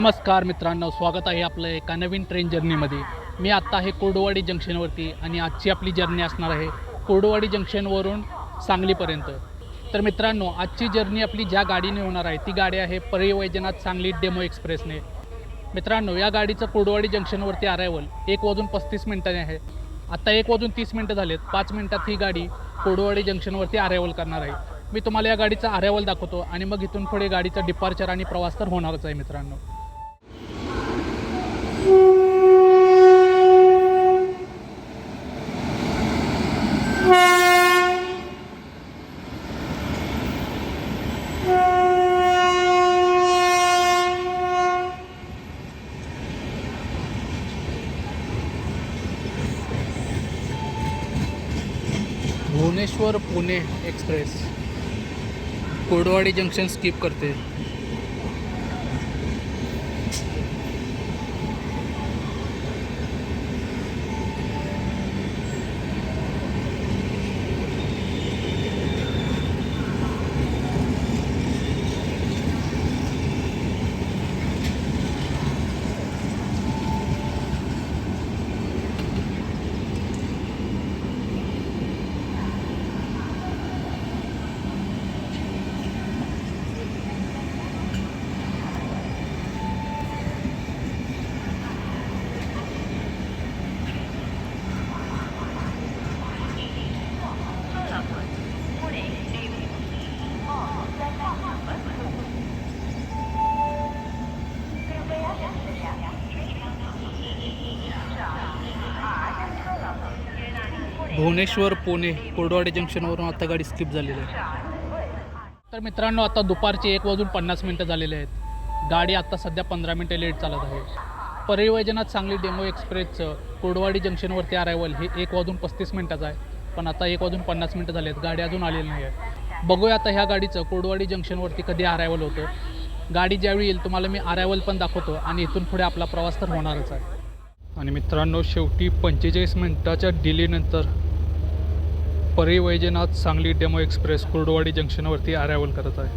नमस्कार मित्रांनो स्वागत आहे आपलं एका नवीन ट्रेन जर्नीमध्ये मी आत्ता आहे कोर्डवाडी जंक्शनवरती आणि आजची आपली जर्नी असणार आहे कोर्डवाडी जंक्शनवरून सांगलीपर्यंत. तर मित्रांनो आजची जर्नी आपली ज्या गाडीने होणार आहे ती गाडी आहे परिवैजनाथ सांगली डेमो एक्सप्रेसने. मित्रांनो या गाडीचं कोर्डवाडी जंक्शनवरती अरायवल एक वाजून पस्तीस मिनिटांनी आहे. आत्ता एक वाजून तीस मिनटं झालेत पाच मिनटात ही गाडी कोडवाडी जंक्शनवरती अरायवल करणार आहे. मी तुम्हाला या गाडीचा अरायवल दाखवतो आणि मग इथून पुढे गाडीचा डिपार्चर आणि प्रवास तर होणारच आहे मित्रांनो Bhubaneswar Pune express Kurduwadi junction skip करते. भुवनेश्वर पुणे कोरडवाडी जंक्शनवरून आता गाडी स्किप झालेली आहे. तर मित्रांनो आता दुपारचे एक वाजून पन्नास मिनटं झालेले आहेत. गाडी आत्ता सध्या पंधरा मिनटं लेट चालत आहे. परिवजनात सांगली डेमो एक्सप्रेसचं कोरडवाडी जंक्शनवरती अरायवल हे एक वाजून पस्तीस मिनटाचं आहे. पण आता एक वाजून पन्नास मिनटं झाली आहेत गाडी अजून आलेली नाही आहे. बघूया आता ह्या गाडीचं कोडवाडी जंक्शनवरती कधी अरायवल होतं. गाडी ज्यावेळी येईल तुम्हाला मी अरायवल पण दाखवतो आणि इथून पुढे आपला प्रवास तर होणारच आहे. आणि मित्रांनो शेवटी पंचेचाळीस मिनटाच्या डिलेनंतर परी वैजनाथ सांगली डेमो एक्सप्रेस कुर्डवाडी जंक्शनवरती अरायवल करत आहे.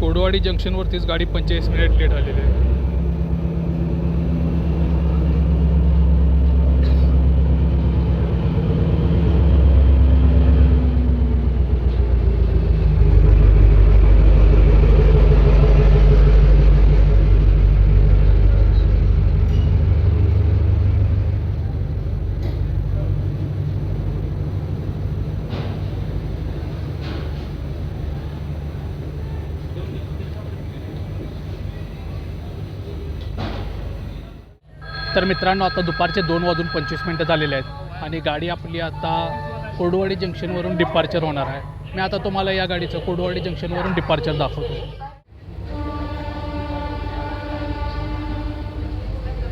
कुर्डवाडी जंक्शनवरतीच गाडी पंचेचाळीस मिनिट लेट आलेली आहे. तर मित्रांनो आता दुपारचे दोन वाजून पंचवीस मिनटं झालेले आहेत आणि गाडी आपली आता कोडवाडी जंक्शनवरून डिपार्चर होणार आहे. मी आता तुम्हाला या गाडीचं कोडवाडी जंक्शनवरून डिपार्चर दाखवतो.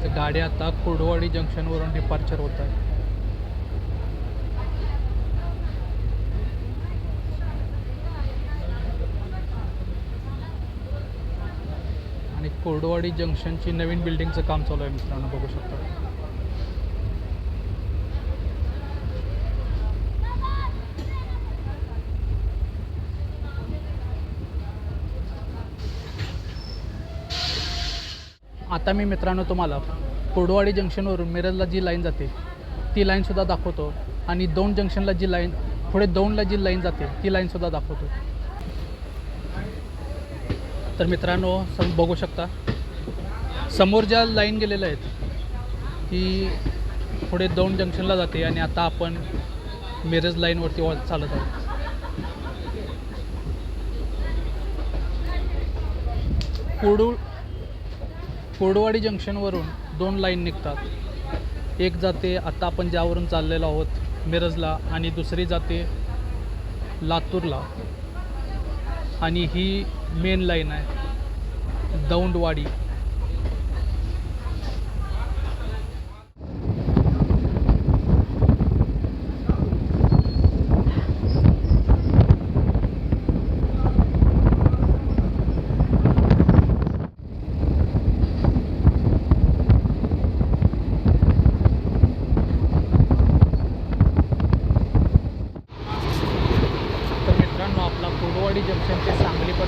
तर गाडी आता कोडवाडी जंक्शनवरून डिपार्चर होत आहे आणि कोरडवाडी जंक्शनची नवीन बिल्डिंगचं काम चालू आहे मित्रांनो बघू शकता. आता मी मित्रांनो तुम्हाला कोरडवाडी जंक्शनवरून मिरजला जी लाईन जाते ती लाईनसुद्धा दाखवतो. आणि दोन जंक्शनला जी लाईन पुढे दोनला जी लाईन जाते ती लाईनसुद्धा दाखवतो. तर मित्रांनो सम बघू शकता. समोर ज्या लाईन गेलेल्या आहेत ती पुढे दौंड जंक्शनला जाते आणि आता आपण मिरज लाईनवरती चालत आहोत. कोडू कोडवाडी जंक्शनवरून दोन लाईन निघतात. एक जाते आता आपण ज्यावरून चाललेलो आहोत मिरजला आणि दुसरी जाते लातूरला. आणि ही मेन लाईन आहे दौंडवाडी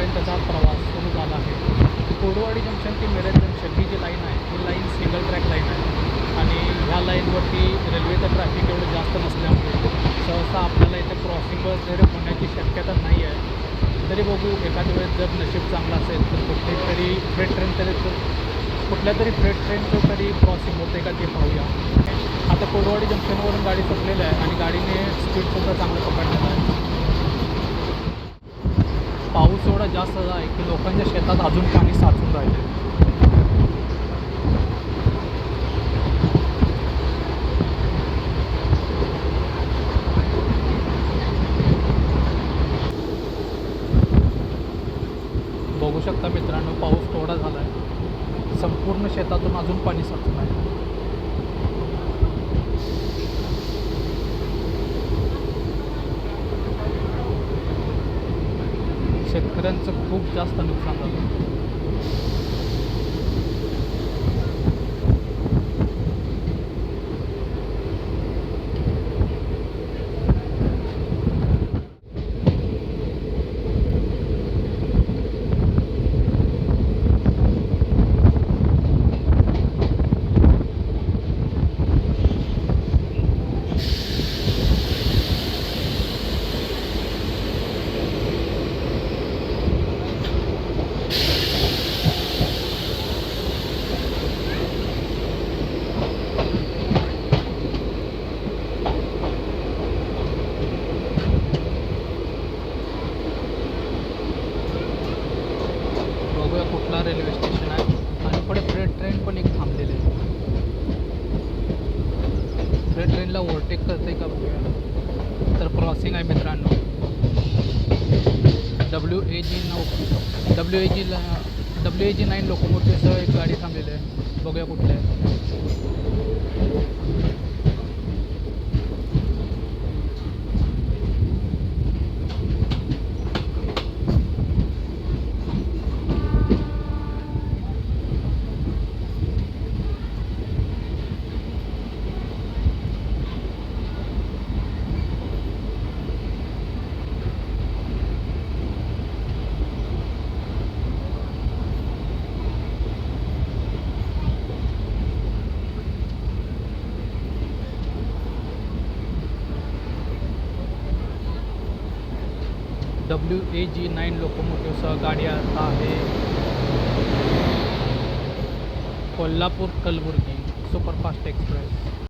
मिनिटाचा प्रवास सुरू झाला आहे कोडवाडी जंक्शन ते मिरज जंक्शन ही जी लाईन आहे ही लाईन सिंगल ट्रॅक लाईन आहे आणि ह्या लाईनवरती रेल्वेचं ट्रॅफिक एवढं जास्त नसल्यामुळे सहसा आपल्याला इथे क्रॉसिंग वगैरे होण्याची शक्यता नाही आहे तरी बघू एखाद्या वेळेस जर नशीब चांगलं असेल तर कुठली तरी फ्रेट ट्रेन तरी कुठल्या तरी फ्रेट ट्रेनचं तरी क्रॉसिंग होते का ते पाहूया आता कोरवाडी जंक्शनवरून गाडी सुटलेली आहे आणि गाडीने स्पीडसुद्धा चांगलं पकडलेलं आहे पाऊस एवढा जास्त आहे की लोकांच्या शेतात अजून पाणी साचून राहिले बघू शकता मित्रांनो पाऊस थोडा झाला आहे संपूर्ण शेतातून अजून पाणी साचून आहे. शेतकऱ्यांचं खूप जास्त नुकसान झालं बघूया कुठला रेल्वे स्टेशन आहे आणि पुढे फ्रेट ट्रेन पण एक थांबलेली आहे फ्रेट ट्रेनला ओव्हरटेक करते का बघूया तर क्रॉसिंग आहे मित्रांनो डब्ल्यू ए जी नऊ डब्ल्यू ए जीला डब्ल्यू ए जी नाईन लोकोमोटिव्हसह एक गाडी थांबलेली आहे बघूया कुठल्या आहे डब्ल्यू ए जी नाईन लोकोमोटिव्हसह गाडी आता आहे. Kolhapur Kalaburagi superfast express.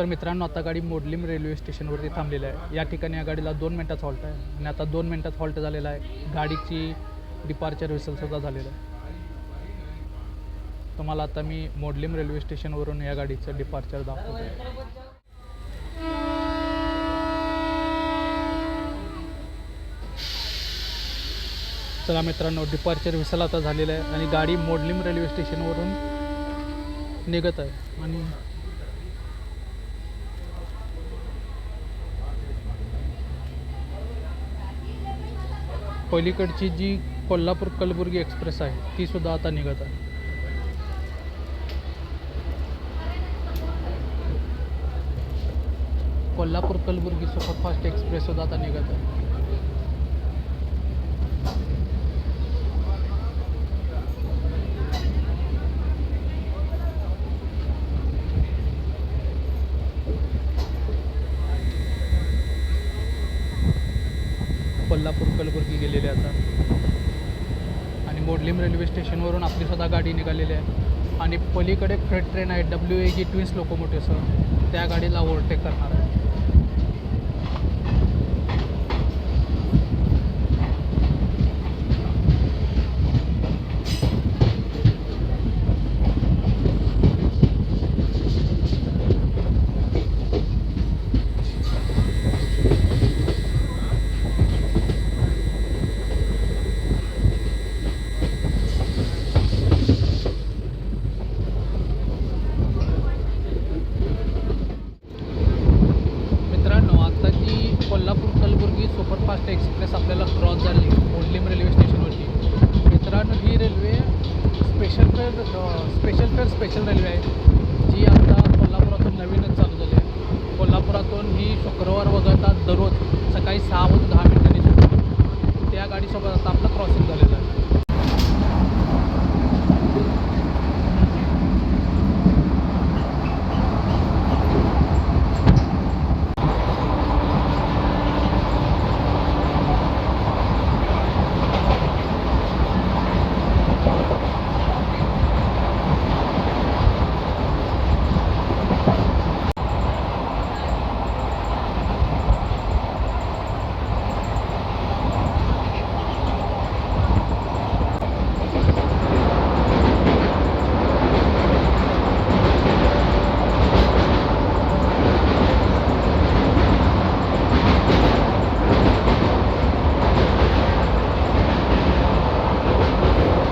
तर मित्रांनो आता गाडी मोडलीम रेल्वे स्टेशनवरती थांबलेली आहे. या ठिकाणी या गाडीला दोन मिनटाचा हॉल्ट आहे. आणि आता दोन मिनटात हॉल्ट झालेला आहे. गाडीची डिपार्चर विसलसुद्धा झालेलं आहे. तुम्हाला आता मी मोडलीम रेल्वे स्टेशनवरून या गाडीचं डिपार्चर दाखवतो चला मित्रांनो डिपार्चर विसल आता झालेलं आहे. आणि गाडी मोडलीम रेल्वे स्टेशनवरून निघत आहे. आणि पलीकडची जी कोल्हापूर कलबुर्गी एक्सप्रेस आहे ती सुद्धा आता निघत आहे. कोल्हापूर कलबुर्गी सुपरफास्ट एक्सप्रेस सुद्धा आता निघत आहे कोल्हापूर कलबुर्गी गेलेले आता रेल्वे स्टेशनवरून आपली स्वतः गाडी निघालेली आहे. आणि पलीकडे फ्रेट ट्रेन आहे डब्ल्यू ए जी ट्विन्स लोकोमोटिव्हसह त्या गाडीला ओव्हरटेक करणार आहे fare special fare special railway आहे जी आता कोल्हापुरातून नवीनच चालू झाली आहे कोल्हापुरातून ही शुक्रवार वगळता दररोज सकाळी सहा वाजून दहा मिनिटांनी सुटते त्या गाडीसोबत आता आपलं क्रॉसिंग झालेलं आहे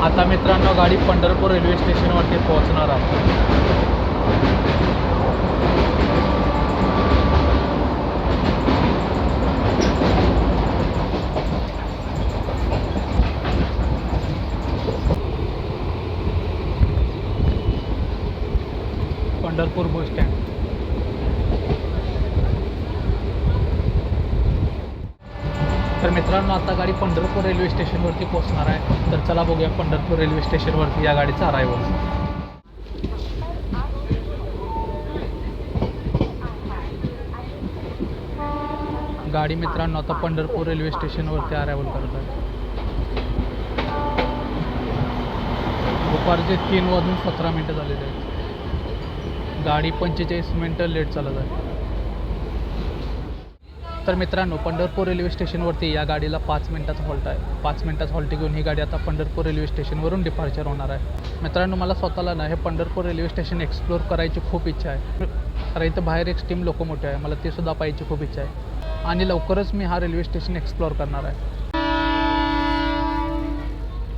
आता मित्रांनो गाडी पंढरपूर रेल्वे स्टेशनवरती पोहोचणार आहे पंढरपूर बस स्टँड। तर मित्रांनो आता गाडी पंढरपूर रेल्वे स्टेशनवरती पोहोचणार आहे. तर चला बघूया पंढरपूर रेल्वे स्टेशनवरती या गाडीचा अरायवल गाडी मित्रांनो आता पंढरपूर रेल्वे स्टेशनवरती अरायवल करत आहे. दुपारचे तीन वाजून सतरा मिनटं झालेले आहेत. गाडी पंचेचाळीस मिनटं लेट चालत आहे. तर मित्रांनो पंढरपूर रेल्वे स्टेशनवरती या गाडीला पाच मिनटाचा हॉल्ट आहे. पाच मिनटाचा हॉल्ट घेऊन ही गाडी आता पंढरपूर रेल्वे स्टेशनवरून डिपार्चर होणार आहे. मित्रांनो मला स्वतःला ना हे पंढरपूर रेल्वे स्टेशन एक्सप्लोर करायची खूप इच्छा आहे. कारण इथं बाहेर एक स्टीम लोकोमोटिव्ह आहे. मला ते सुद्धा पाहायची खूप इच्छा आहे. आणि लवकरच मी हा रेल्वे स्टेशन एक्सप्लोर करणार आहे.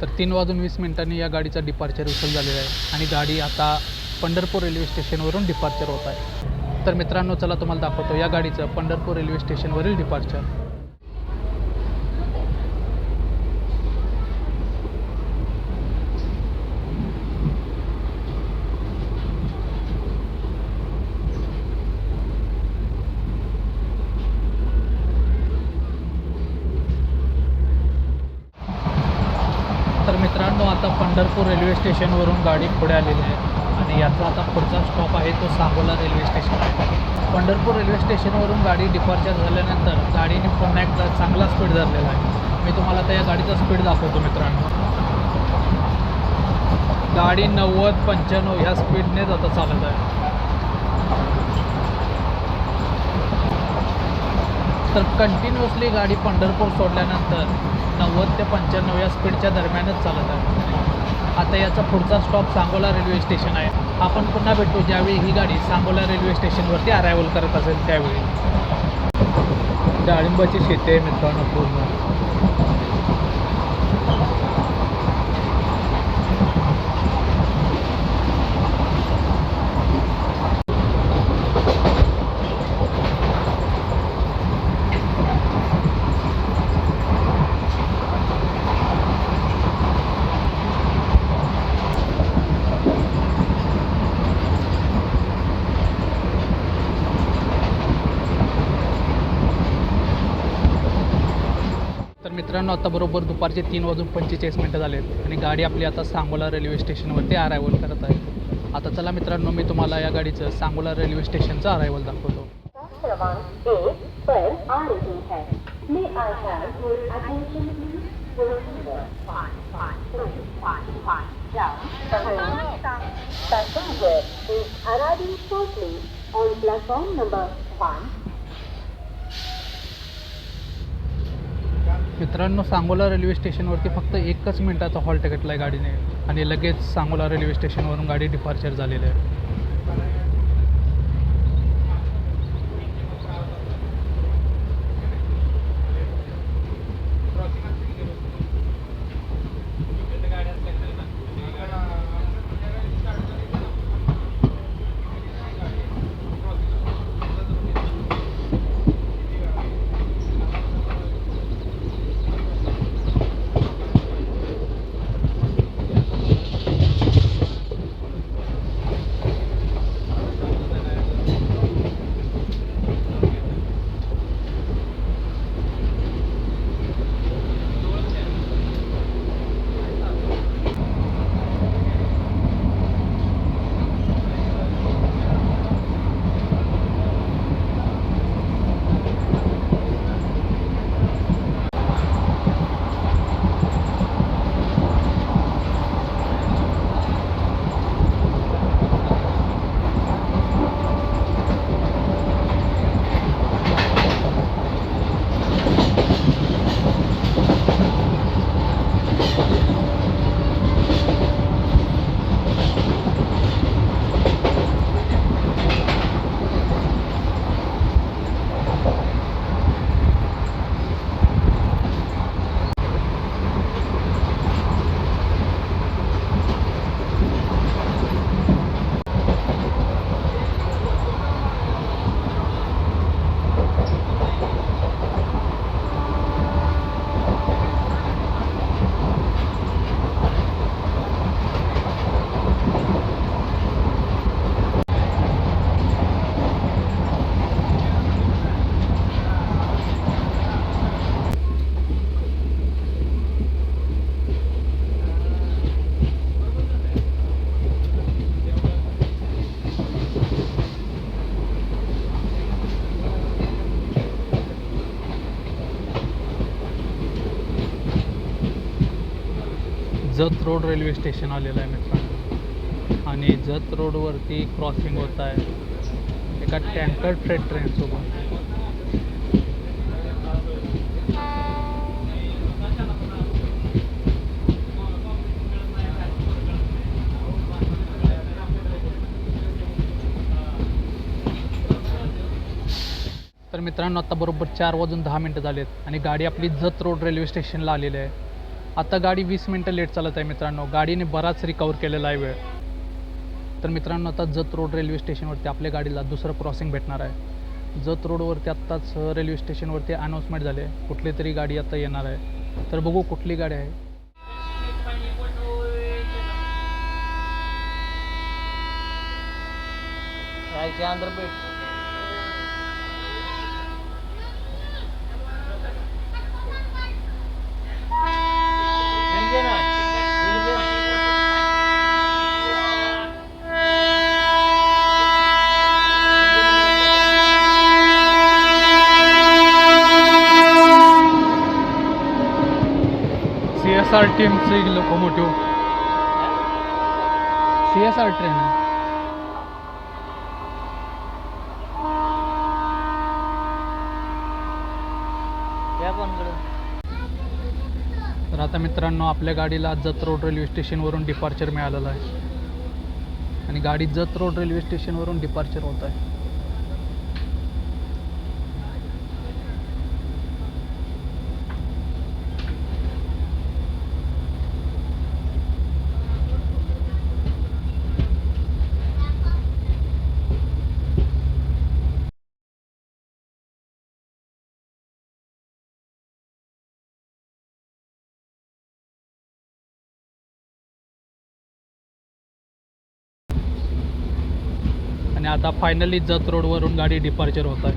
तर तीन वाजून वीस मिनिटांनी या गाडीचा डिपार्चर उचल झालेला आहे. आणि गाडी आता पंढरपूर रेल्वे स्टेशनवरून डिपार्चर होत आहे. तर मित्रांनो चला तुम्हाला दाखवतो या गाडीचं पंढरपूर रेल्वे स्टेशनवरील डिपार्चर तर मित्रांनो आता पंढरपूर रेल्वे स्टेशनवरून गाडी पुढे आलेली आहे. आणि याचा आता पुढचा स्टॉप आहे तो सांगोला रेल्वे स्टेशन आहे. पंढरपूर रेल्वे स्टेशनवरून गाडी डिपार्चर झाल्यानंतर गाडीने पुन्हा एकदा चांगला स्पीड धरलेला आहे. मी तुम्हाला त्या गाडीचा स्पीड दाखवतो मित्रांनो. गाडी नव्वद पंच्याण्णव ह्या स्पीडनेच आता चालत आहे. तर कंटिन्युअसली गाडी पंढरपूर सोडल्यानंतर नव्वद ते पंच्याण्णव या स्पीडच्या दरम्यानच चालत आहे. आता याचा पुढचा स्टॉप सांगोला रेल्वे स्टेशन आहे. आपण पुन्हा भेटू ज्यावेळी ही गाडी सांगोला रेल्वे स्टेशनवरती अरायवल करत असेल त्यावेळी. डाळिंबाची शेती आहे मित्रांनो पूर्ण. मित्रांनो आता बरोबर दुपारचे तीन वाजून पंचेचाळीस मिनटं झालेत आणि गाडी आपली आता सांगोला रेल्वे स्टेशनवरती अरायवल करत आहे आता चला मित्रांनो मी तुम्हाला या गाडीचं सांगोला रेल्वे स्टेशनचं अरायवल दाखवतो Passenger is arriving shortly on platform number 1. मित्रांनो सांगोला रेल्वे स्टेशनवरती फक्त एकच मिनिटाचा हॉल टिकटला आहे गाडीने. आणि लगेच सांगोला रेल्वे स्टेशनवरून गाडी डिपार्चर झालेली आहे. जत रोड रेल्वे स्टेशन आलेलं आहे मित्रांनो. आणि जत रोडवरती क्रॉसिंग होत आहे. एका टँकर फ्रेट ट्रेनसोबत तर मित्रांनो आता बरोबर चार वाजून दहा मिनटं झालेत आणि गाडी आपली जत रोड रेल्वे स्टेशनला आलेली आहे. आता गाडी वीस मिनटं लेट चालत आहे मित्रांनो. गाडीने बराच रिकवर केलेला आहे वेळ. तर मित्रांनो आता जत रोड रेल्वे स्टेशनवरती आपल्या गाडीला दुसरं क्रॉसिंग भेटणार आहे. जत रोडवरती आत्ताच रेल्वे स्टेशनवरती अनाऊन्समेंट झाले. कुठली तरी गाडी आता येणार आहे. तर बघू कुठली गाडी आहे. आंध्रपेठ एस आर टीमची locomotive C S R train आहे तर आता मित्रांनो आपल्या गाडीला जत रोड रेल्वे स्टेशनवरून डिपार्चर मिळालेलं आहे. आणि गाडी जत रोड रेल्वे स्टेशनवरून डिपार्चर होत आहे आणि आता फायनली जत रोडवरून गाडी डिपार्चर होत आहे.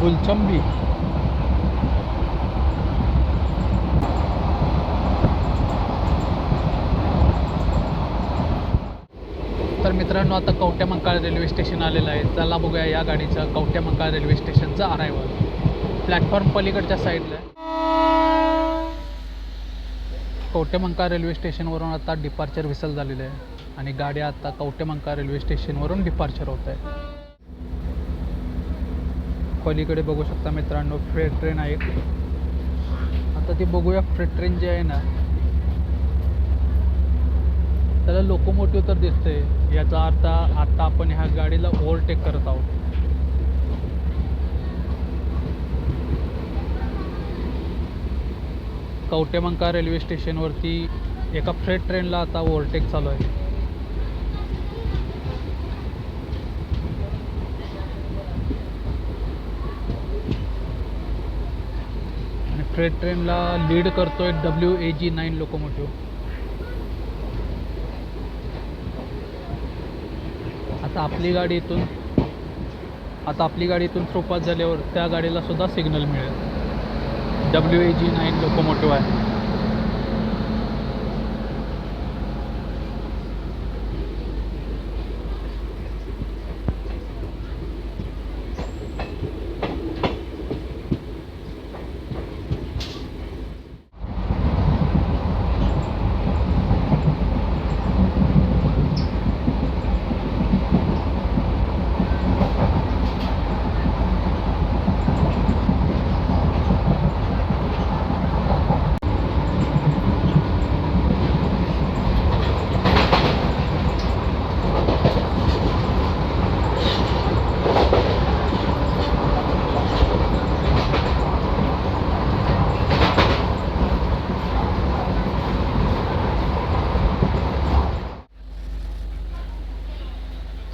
गुलचंबी. तर मित्रांनो आता कवट्यामंकाळ रेल्वे स्टेशन आलेलं आहे. चला बघूया या गाडीचं कवट्यामंकाळ रेल्वे स्टेशनचं अरायवल प्लॅटफॉर्म पलीकडच्या साईडला आहे. कवटेमंका रेल्वे स्टेशनवरून आता डिपार्चर विसल झालेलं आहे. आणि गाड्या आता कवटेमंका रेल्वे स्टेशनवरून डिपार्चर होत आहे. पलीकडे बघू शकता मित्रांनो फ्रेट ट्रेन आहे. आता ती बघूया फ्रेट ट्रेन जी आहे ना त्याला लोकोमोटिव्ह तर दिसते याचा अर्थ आता आपण ह्या गाडीला ओव्हरटेक करत आहोत. कवटेमंका रेल्वे स्टेशनवरती एका फ्रेट ट्रेनला आता ओव्हरटेक चालू आहे आणि फ्रेट ट्रेनला लीड करतो आहे W A G nine locomotive आता आपली गाडी इथून आता आपली गाडी इथून थ्रोपास झाल्यावर त्या गाडीला सुद्धा सिग्नल मिळेल. W A G nine locomotive आहे.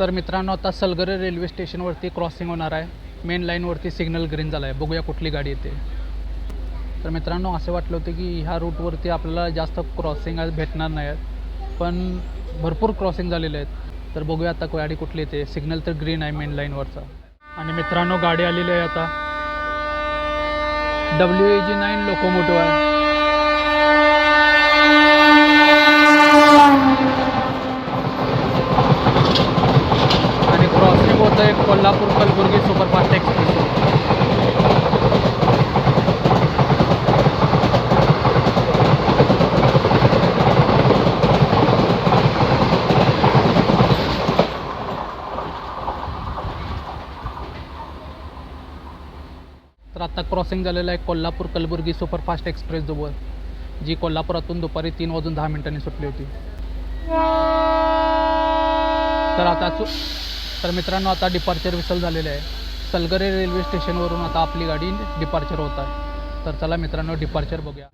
तर मित्रांनो आता सलगरे रेल्वे स्टेशनवरती क्रॉसिंग होणार आहे. मेन लाईनवरती सिग्नल ग्रीन झाला आहे बघूया कुठली गाडी येते. तर मित्रांनो असे वाटलं होतं की ह्या रूटवरती आपल्याला जास्त क्रॉसिंग आज भेटणार नाही आहेत. पण भरपूर क्रॉसिंग झालेले आहेत. तर बघूया आता गाडी कुठली येते. सिग्नल तर ग्रीन आहे मेन लाईनवरचा. आणि मित्रांनो गाडी आलेली आहे आता. W A G nine locomotive आहे आणि क्रॉसिंग होतं आहे कोल्हापूर कलबुर्गी सुपरफास्ट एक्सप्रेस तर आता क्रॉसिंग झालेलं आहे कोल्हापूर कलबुर्गी सुपरफास्ट एक्सप्रेस जवळ जी कोल्हापुरातून दुपारी तीन वाजून दहा मिनिटांनी सुटली होती. तर आता सु तर मित्रांनो आता डिपार्चर विसल झालेले आहे. सलगरे रेल्वे स्टेशनवरून आता आपली गाडी डिपार्चर होत आहे. तर चला मित्रांनो डिपार्चर बघूया.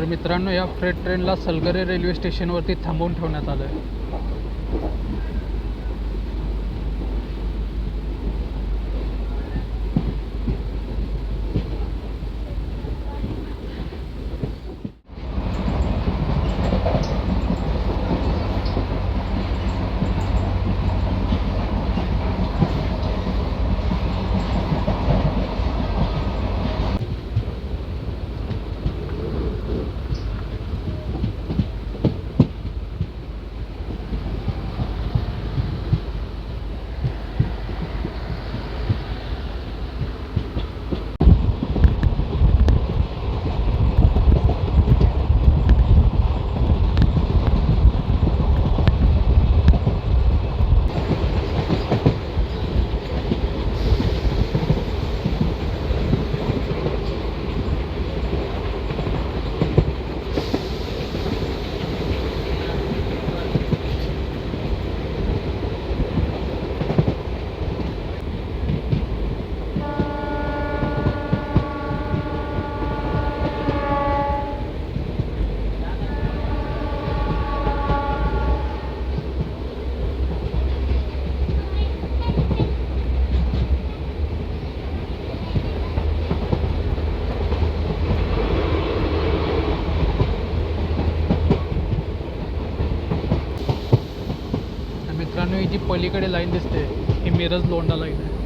तर मित्रांनो या फ्रेट ट्रेनला सलगरे रेल्वे स्टेशनवरती थांबवून ठेवण्यात आलं आहे तर मित्रांनो ही जी पलीकडे लाईन दिसते ही मिरज लोंढा लाईन आहे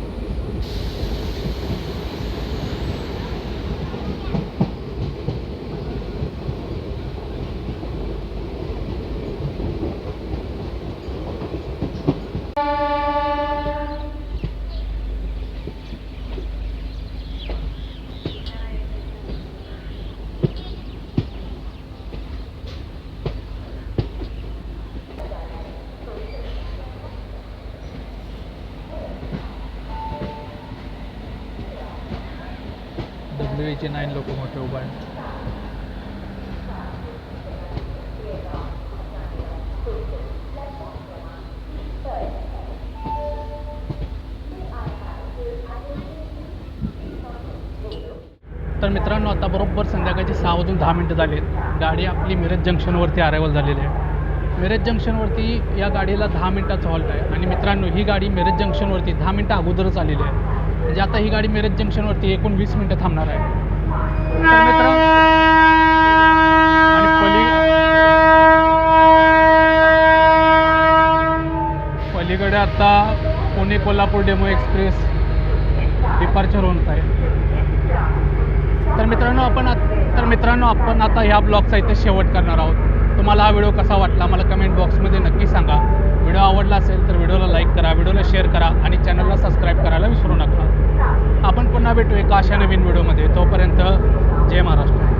डब्ल्यू एची नाईन लोकोमोटिव्ह उभा आहे तर मित्रांनो आता बरोबर संध्याकाळचे सहा वाजून दहा मिनटं झाले. गाडी आपली मिरज जंक्शनवरती अरायवल झालेली आहे. मिरज जंक्शनवरती या गाडीला दहा मिनटाचा हॉल्ट आहे. आणि मित्रांनो ही गाडी मिरज जंक्शनवरती दहा मिनटं अगोदरच आलेली आहे. म्हणजे आता ही गाडी मिरज जंक्शनवरती एकूण वीस मिनटं थांबणार आहे. तर मित्रांनो पलीकडे आता Pune Kolhapur demo express departure होत आहे. तर मित्रांनो आपण तर मित्रांनो आपण आता ह्या ब्लॉगचा इथे शेवट करणार आहोत. तुम्हाला हा व्हिडिओ कसा वाटला मला कमेंट बॉक्समध्ये नक्की सांगा. व्हिडिओ आवडला असेल तर व्हिडिओला लाईक करा व्हिडिओला शेअर करा आणि चॅनलला सबस्क्राईब करायला विसरू नका. आपण पुन्हा भेटू एका अशा नवीन व्हिडिओमध्ये. तोपर्यंत जय महाराष्ट्र.